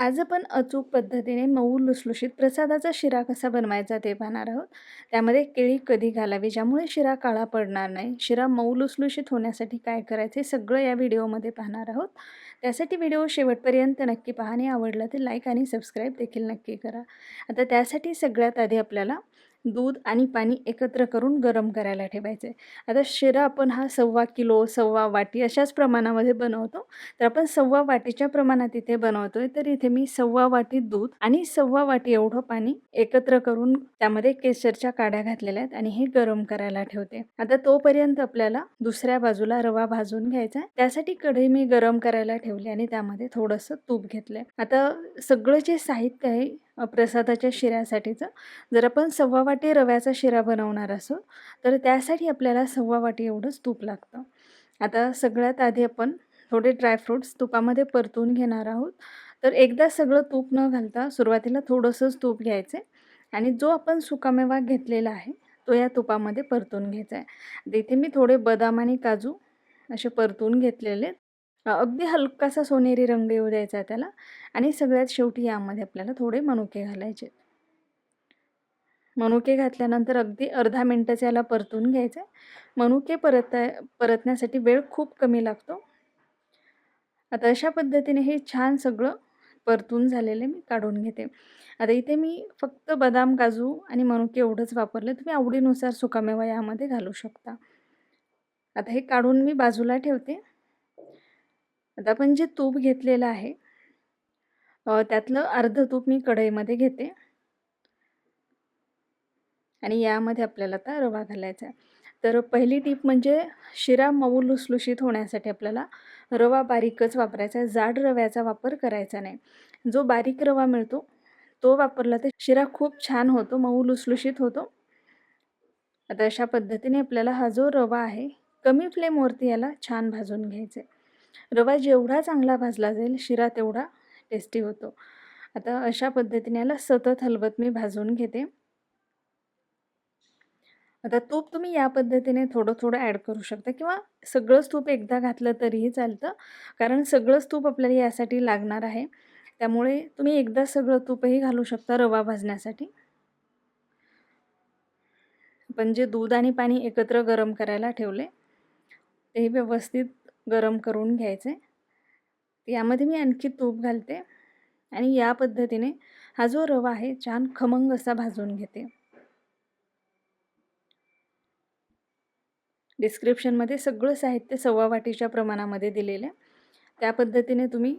आज आपण अचूक पद्धतीने मऊ लुसलुशीत प्रसादाचा शिरा कसा बनवायचा ते पाहणार आहोत. त्यामध्ये केळी कधी घालावी ज्यामुळे शिरा काळा पडणार नाही शिरा मऊ लुसलुशीत होण्यासाठी काय करायचे सगळं या व्हिडिओमध्ये पाहणार आहोत. त्यासाठी व्हिडिओ शेवटपर्यंत नक्की पाहणे आवडला तर लाईक आणि सबस्क्राईब देखील नक्की करा. आता त्यासाठी सगळ्यात आधी आपल्याला दूध आणि पाणी एकत्र करून गरम करायला ठेवायचे. आता शिरा आपण हा सव्वा किलो सव्वा वाटी अशाच प्रमाणामध्ये बनवतो. तर आपण सव्वा वाटीच्या प्रमाणात इथे बनवतोय. तर इथे मी सव्वा वाटी दूध आणि सव्वा वाटी एवढं पाणी एकत्र करून त्यामध्ये केसरच्या काड्या घातलेल्या आहेत आणि हे गरम करायला ठेवते. आता तोपर्यंत आपल्याला दुसऱ्या बाजूला रवा भाजून घ्यायचा आहे. त्यासाठी कढई मी गरम करायला ठेवली आणि त्यामध्ये थोडंसं तूप घेतलंय. आता सगळं जे साहित्य आहे प्रसादाच्या शिऱ्यासाठीचं. जर आपण सव्वा वाटी रव्याचा शिरा बनवणार असो तर त्यासाठी आपल्याला सव्वा वाटी एवढंच तूप लागतं. आता सगळ्यात आधी आपण थोडे ड्रायफ्रूट्स तुपामध्ये परतून घेणार आहोत. तर एकदा सगळं तूप न घालता सुरुवातीला थोडंसंच तूप घ्यायचं आहे आणि जो आपण सुकामेवा घेतलेला आहे तो या तुपामध्ये परतून घ्यायचा आहे. इथे मी थोडे बदाम आणि काजू असे परतून घेतलेले अगदी हलकासा सोनेरी रंग येऊ द्यायचा आहे त्याला आणि सगळ्यात शेवटी यामध्ये आपल्याला थोडे मनुके घालायचे. मनुके घातल्यानंतर अगदी अर्धा मिनटंच याला परतून घ्यायचं आहे मनुके परत परतण्यासाठी वेळ खूप कमी लागतो. आता अशा पद्धतीने हे छान सगळं परतून झालेले मी काढून घेते. आता इथे मी फक्त बदाम काजू आणि मनुके एवढंच वापरले. तुम्ही आवडीनुसार सुकामेवा यामध्ये घालू शकता. आता हे काढून मी बाजूला ठेवते. आता आपण जे तूप घेतलेलं आहे त्यातलं अर्ध तूप मी कढईमध्ये घेते. आणि यामध्ये आपल्याला आता रवा घालायचा आहे. तर पहिली टीप म्हणजे शिरा मऊ लुसलुशीत होण्यासाठी आपल्याला रवा बारीकच वापरायचा आहे. जाड रव्याचा वापर करायचा नाही. जो बारीक रवा मिळतो तो वापरला तर शिरा खूप छान होतो मऊ लुसलुशीत होतो. आता अशा पद्धतीने आपल्याला हा जो रवा आहे कमी फ्लेमवरती याला छान भाजून घ्यायचे रवा जेवढा चांगला भाजला जाईल शिरा तेवढा टेस्टी होतो. आता अशा पद्धतीने याला सतत हलवत मी भाजून घेते. आता तूप तुम्ही या पद्धतीने थोडं थोडं ॲड करू शकता किंवा सगळंच तूप एकदा घातलं तरीही चालतं. कारण सगळंच तूप आपल्याला यासाठी लागणार आहे. त्यामुळे तुम्ही एकदा सगळं तूपही घालू शकता रवा भाजण्यासाठी. पण जे दूध आणि पाणी एकत्र गरम करायला ठेवले ते व्यवस्थित गरम करून घ्यायचे. यामध्ये मी आणखी तूप घालते आणि या पद्धतीने हा जो रवा आहे छान खमंग असा भाजून घेते. डिस्क्रिप्शनमध्ये सगळं साहित्य सव्वा वाटीच्या प्रमाणामध्ये दिलेलं आहे. त्या पद्धतीने तुम्ही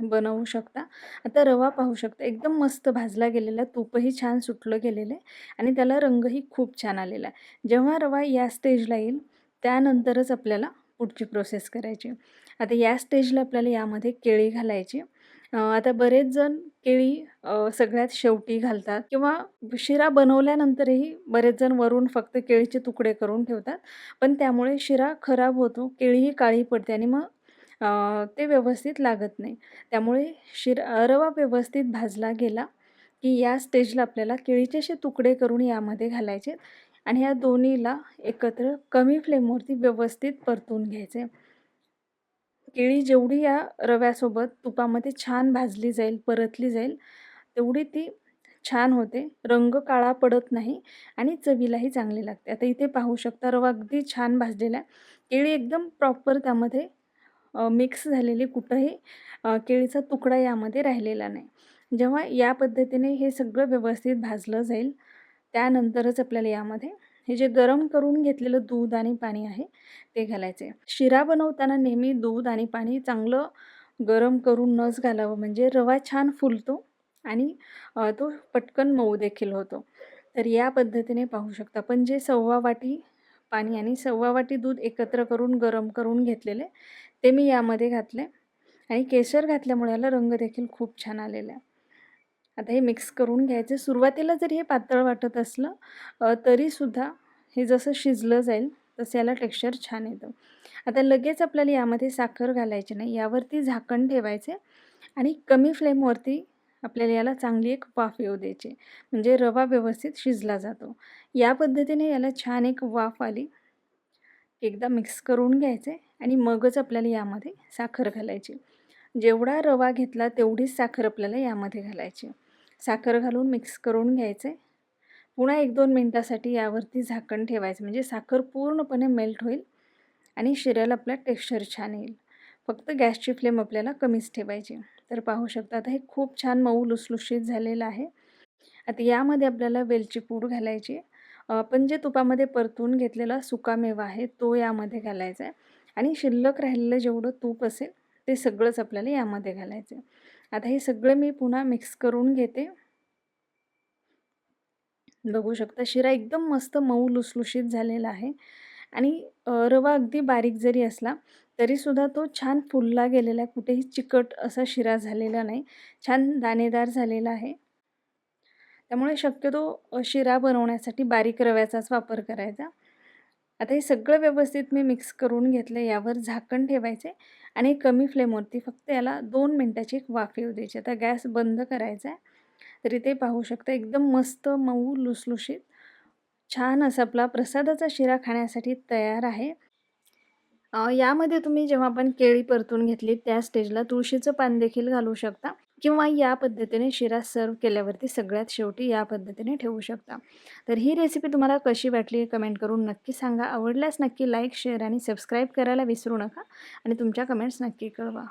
बनवू शकता. आता रवा पाहू शकता एकदम मस्त भाजला गेलेला तूपही छान सुटलं गेलेलं आहे आणि त्याला रंगही खूप छान आलेला आहे. जेव्हा रवा या स्टेजला येईल त्यानंतरच आपल्याला पुढची प्रोसेस करायची. आता या स्टेजला आपल्याला यामध्ये केळी घालायची. आता बरेच जण केळी सगळ्यात शेवटी घालतात किंवा शिरा बनवल्यानंतरही बरेच जण वरून फक्त केळीचे तुकडे करून ठेवतात. पण त्यामुळे शिरा खराब होतो केळीही काळी पडते आणि मग ते व्यवस्थित लागत नाही. त्यामुळे शिरा रवा व्यवस्थित भाजला गेला की या स्टेजला आपल्याला केळीचे असे तुकडे करून यामध्ये घालायचे. आणि या दोन्हीला एकत्र कमी फ्लेमवरती व्यवस्थित परतून घ्यायचे. केळी जेवढी या रव्यासोबत तुपामध्ये छान भाजली जाईल परतली जाईल तेवढी ती छान होते. रंग काळा पडत नाही आणि चवीलाही चांगली लागते. आता इथे पाहू शकता रवा अगदी छान भाजलेला आहे. केळी एकदम प्रॉपर त्यामध्ये मिक्स झालेली कुठंही केळीचा तुकडा यामध्ये राहिलेला नाही. जेव्हा या पद्धतीने हे सगळं व्यवस्थित भाजलं जाईल त्यानंतरच आपल्याला यामध्ये हे जे गरम करून घेतलेलं दूध आणि पाणी आहे ते घालायचे शिरा बनवताना नेहमी दूध आणि पाणी चांगलं गरम करून नच घालावं म्हणजे रवा छान फुलतो आणि तो पटकन मऊ देखील होतो. तर या पद्धतीने पाहू शकता. पण जे सव्वा वाटी पाणी आणि सव्वा वाटी दूध एकत्र करून गरम करून घेतलेले ते मी यामध्ये घातले. आणि केसर घातल्यामुळे याला रंग देखील खूप छान आलेला आहे. आता हे मिक्स करून घ्यायचं. सुरुवातीला जरी हे पातळ वाटत असलं तरीसुद्धा हे जसं शिजलं जाईल तसं याला टेक्स्चर छान येतं. आता लगेच आपल्याला यामध्ये साखर घालायची नाही. यावरती झाकण ठेवायचे आणि कमी फ्लेमवरती आपल्याला याला चांगली एक वाफ येऊ द्यायची. म्हणजे रवा व्यवस्थित शिजला जातो. या पद्धतीने याला छान एक वाफ आली एकदा मिक्स करून घ्यायचे आणि मगच आपल्याला यामध्ये साखर घालायची. जेवढा रवा घेतला तेवढीच साखर आपल्याला यामध्ये घालायची. साखर घालून मिक्स करून घ्यायचे. पुन्हा एक दोन मिनटासाठी यावरती झाकण ठेवायचं. म्हणजे साखर पूर्णपणे मेल्ट होईल आणि शिऱ्याला आपला टेक्स्चर छान येईल. फक्त गॅसची फ्लेम आपल्याला कमीच ठेवायची. तर पाहू शकता आता हे खूप छान मऊ लुसलुशीत झालेलं आहे. आता यामध्ये आपल्याला वेलची पूड घालायची. आपण जे तुपामध्ये परतून घेतलेला सुकामेवा आहे तो यामध्ये घालायचा आहे. आणि शिल्लक राहिलेलं जेवढं तूप असेल ते सगळंच आपल्याला यामध्ये घालायचं आहे आता हे सगळं मी पुन्हा मिक्स करून घेते. बघू शकता शिरा एकदम मस्त मऊ लुसलुशीत झालेला आहे. आणि रवा अगदी बारीक जरी असला तरीसुद्धा तो छान फुलला गेलेला आहे कुठेही चिकट असा शिरा झालेला नाही. छान दाणेदार झालेला आहे. त्यामुळे शक्यतो शिरा बनवण्यासाठी बारीक रव्याचाच वापर करायचा. आता हे सगळं व्यवस्थित मी मिक्स करून घेतलं यावर झाकण ठेवायचे आणि कमी फ्लेमवरती फक्त याला दोन मिनटाची एक वाफ येऊ द्यायची. आता गॅस बंद करायचा आहे तरी ते पाहू शकता एकदम मस्त मऊ लुसलुशीत छान असा आपला प्रसादाचा शिरा खाण्यासाठी तयार आहे. यामध्ये तुम्ही जेव्हा आपण केळी परतून घेतली त्या स्टेजला तुळशीचं पान देखील घालू शकता. किंवा या पद्धतीने शिरा सर्व केल्यावरती सगळ्यात शेवटी या पद्धतीने ठेवू शकता. तर ही रेसिपी तुम्हाला कशी वाटली कमेंट करून नक्की सांगा. आवडल्यास नक्की लाईक शेअर आणि सबस्क्राईब करायला विसरू नका आणि तुमच्या कमेंट्स नक्की कळवा.